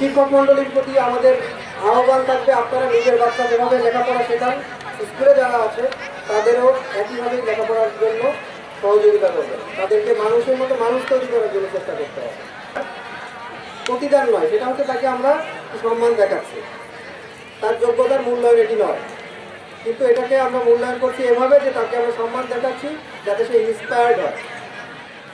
শিক্ষক মণ্ডলীর প্রতি আমাদের আহ্বান থাকবে, আপনারা নিজের বাচ্চা যেভাবে লেখাপড়া শেখান, স্কুলে যারা আছে, তাদেরও একইভাবে লেখাপড়ার জন্য সহযোগিতা করবেন তাদেরকে মানুষের মতো মানুষ তৈরি করার জন্য চেষ্টা করতে হবে। প্রতিদান নয়, সেটা হচ্ছে তাকে আমরা সম্মান দেখাচ্ছি। তার যোগ্যতার মূল্যায়ন এটি নয়। কিন্তু এটাকে আমরা মূল্যায়ন করছি এভাবে যে তাকে আমরা সম্মান দেখাচ্ছি, যাতে সে ইন্সপায়ার্ড হয়।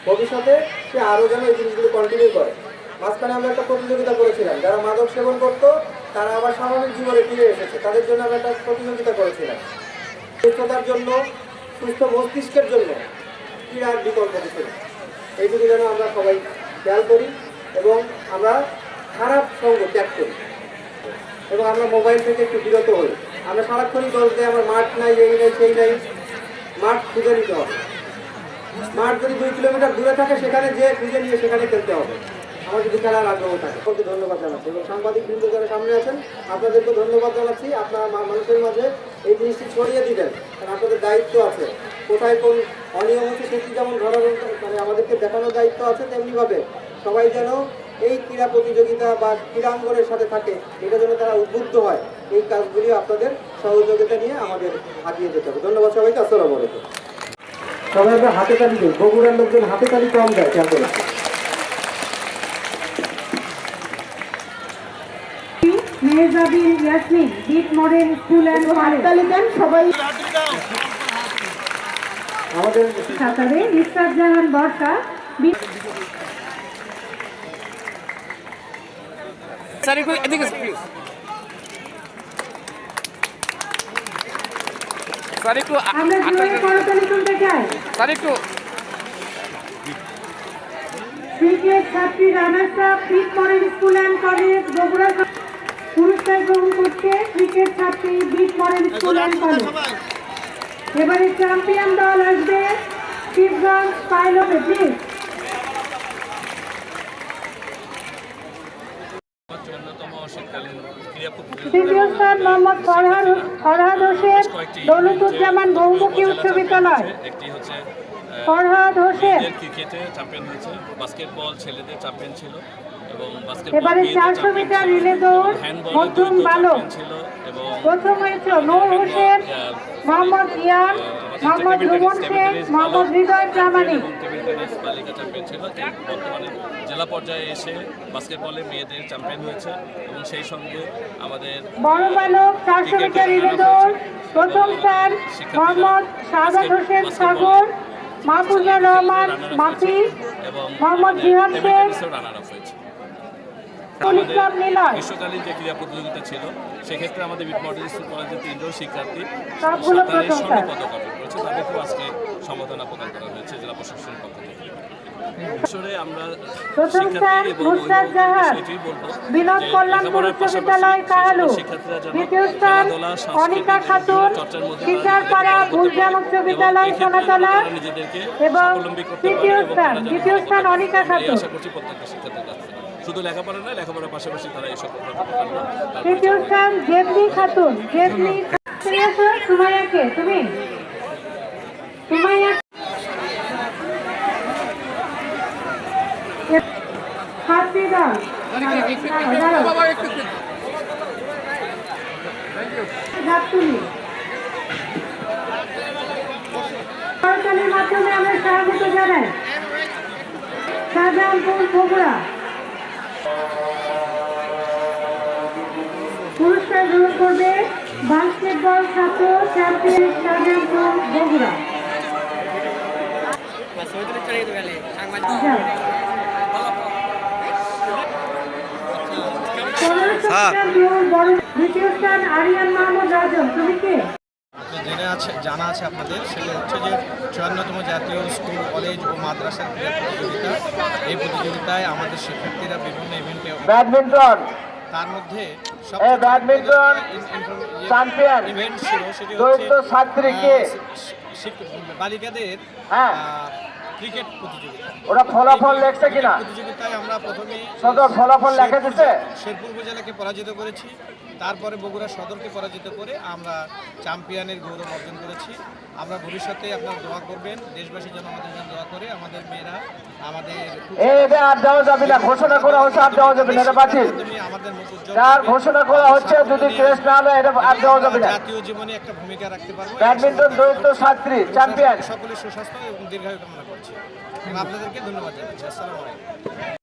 ভবিষ্যতে সে আরও যেন এই জিনিসগুলো কন্টিনিউ করে। মাঝখানে আমরা একটা প্রতিযোগিতা করেছিলাম। যারা মাদক সেবন করতো, তারা আবার স্বাভাবিক জীবনে ফিরে এসেছে। তাদের জন্য আমরা একটা প্রতিযোগিতা করেছিলাম। সুস্থতার জন্য, সুস্থ মস্তিষ্কের জন্য ক্রীড়ার বিকল্প কিছু। এইটুকু যেন আমরা সবাই খেয়াল করি এবং আমরা খারাপ সঙ্গ ত্যাগ করি। এবং আমরা মোবাইল থেকে একটু বিরত হই। আমরা সারাক্ষণই দোষ দেয় আমার মাঠ নাই, এই নাই, সেই নাই। মাঠ খুঁজে নিতে হবে। মাঠ যদি দুই কিলোমিটার দূরে থাকে, সেখানে যে খুঁজে নিয়ে সেখানে খেলতে হবে। আমার যদি আগ্রহ থাকে, সকলকে ধন্যবাদ জানাচ্ছি। এবং সাংবাদিক বৃন্দ যারা সামনে আছেন আপনাদেরকে ধন্যবাদ জানাচ্ছি। আপনারা মানুষের মাঝে এই জিনিসটি ছড়িয়ে দিলেন কারণ আপনাদের দায়িত্ব আছে। কোথায় কোন অনিয়ম হচ্ছে সেটি যেমন ধরার মানে আমাদেরকে দেখানোর দায়িত্ব আছে তেমনিভাবে। সবাই যেন এই ক্রীড়া প্রতিযোগিতা বা ক্রীড়াঙ্গনের সাথে থাকে, এটা যেন তারা উদ্বুদ্ধ হয়। এই কাজগুলি আপনাদের সহযোগিতা নিয়ে আমাদের আগিয়ে যেতে হবে। ধন্যবাদ সবাইকে, আসসালামু আলাইকুম। সবাই আমরা হাতে তালি দিই। বগুড়ার লোকজন হাতে তালি কম দেয়, খেয়াল করে Mehjabin Yasmin bit model school and college দেন সবাই। আমাদের সাঁতারে জাহান বর্ষা। বি- স্যার একটু এদিকে প্লিজ স্যার একটু আমরা জোরে করতালি তুলতে চাই। স্যার একটু ছাত্রী model school and college Bogura পুরস্কার গ্রহণ করছে ক্রিকেট ছাত্রী bit model school and college এবারে চ্যাম্পিয়ন দল আসবে শিবগঞ্জ পাইলটে প্লিজ। তৃতীয় স্থান মোহাম্মদ ফরহাদ ফরহাদ হোসেন দৌলতুজ্জামান বহুমুখী উচ্চ বিদ্যালয়। একটি হচ্ছে ফরহাদ হোসেন। ক্রিকেটে চ্যাম্পিয়ন হয়েছে। বাস্কেটবল ছেলেদের চ্যাম্পিয়ন ছিল এবং এবারে 400 মিটার রিলে দৌড়, মধ্যম বালক। ছিল এবং প্রথম হয়েছে নূর হোসেন মোহাম্মদ ইয়ান মোহাম্মদ রুমন শেখ মোহাম্মদ হৃদয় প্রামাণিক বালিকা চ্যাম্পিয়ন ছিল। বর্তমানে জেলা পর্যায়ে এসে বাস্কেটবলে মেয়েদের চ্যাম্পিয়ন হয়েছে এবং সেই সঙ্গে আমাদের বড় বালক চারশো মিটার রিলে দৌড় প্রথম স্থান মোহাম্মদ শাহাদ হোসেন সাগর। মাহফুজুর রহমান মাফি এবং মোহাম্মদ জিহাদ শেখ গ্রীষ্মকালীন যে ক্রীড়া প্রতিযোগিতা ছিল সেক্ষেত্রে আমাদের বিট মডেল স্কুল কলেজের তিনজন শিক্ষার্থী প্রথম স্বর্ণ পদক অর্জন করেছে। তাদেরকেও আজকে সম্বোধনা প্রদান করা হয়েছে জেলা প্রশাসনের পক্ষ থেকে। প্রথম স্থান জাহান বিনোদ কল্যাণপুর কাহালু দ্বিতীয় স্থান খাতুন উচ্চ বিদ্যালয় সোনাতলা এবং তৃতীয় স্থান দ্বিতীয় স্থান খাতুন। শুধু লেখাপড়া নয় লেখাপড়ার পাশাপাশি তারা স্থান খাতুন। তুমি সুমাইয়াকে তুমি? সুমাইয়া হাতি দাও করতালির মাধ্যমে আমরা স্বাগত জানাই। শাহজাহানপুর বগুড়া। পুরস্কার গ্রহণ করবে বাস্কেটবল ছাত্র চ্যাম্পিয়ন শাহজাহানপুর বগুড়া। বড় দ্বিতীয় স্থান আরিয়ান মাহমুদ রাজন তুমি কে জেনে আছে জানা আছে আপনাদের সেটা হচ্ছে যে চুয়ান্নতম জাতীয় স্কুল কলেজ ও মাদ্রাসার ক্রীড়া প্রতিযোগিতা। এই প্রতিযোগিতায় আমাদের শিক্ষার্থীরা বিভিন্ন ইভেন্টে ব্যাডমিন্টন। তার মধ্যে ব্যাডমিন্টন চ্যাম্পিয়ন ইভেন্ট ছিল সেটি হচ্ছে বালিকাদের হ্যাঁ। ক্রিকেট প্রতিযোগিতা। ওরা ফলাফল লেখছে কিনা? প্রতিযোগিতায় আমরা প্রথমে সদর ফলাফল লেখা দিচ্ছে শেরপুর উপজেলাকে পরাজিত করেছি। তারপরে বগুড়া সদরকে পরাজিত করে আমরা চ্যাম্পিয়নের গৌরব অর্জন করেছি। আমরা ভবিষ্যতে আপনারা দোয়া করবেন দেশবাসী যেন আমাদের জন্য দোয়া করে আমাদের মেয়েরা আমাদের এই আর দেওয়া যাবে না ঘোষণা করা হচ্ছে আর দেওয়া যাবে না এটা বাতিল। আমাদের যার ঘোষণা করা হচ্ছে যদি টেস্ট না হয় এটা আর দেওয়া যাবে না। জাতীয় জীবনে একটা ভূমিকা রাখতে পারব। ব্যাডমিন্টন ছাত্রী চ্যাম্পিয়ন। সকলের সুস্বাস্থ্য এবং দীর্ঘায়ু কামনা আপনাদেরকে ধন্যবাদ জানাচ্ছি। আসসালামু আলাইকুম।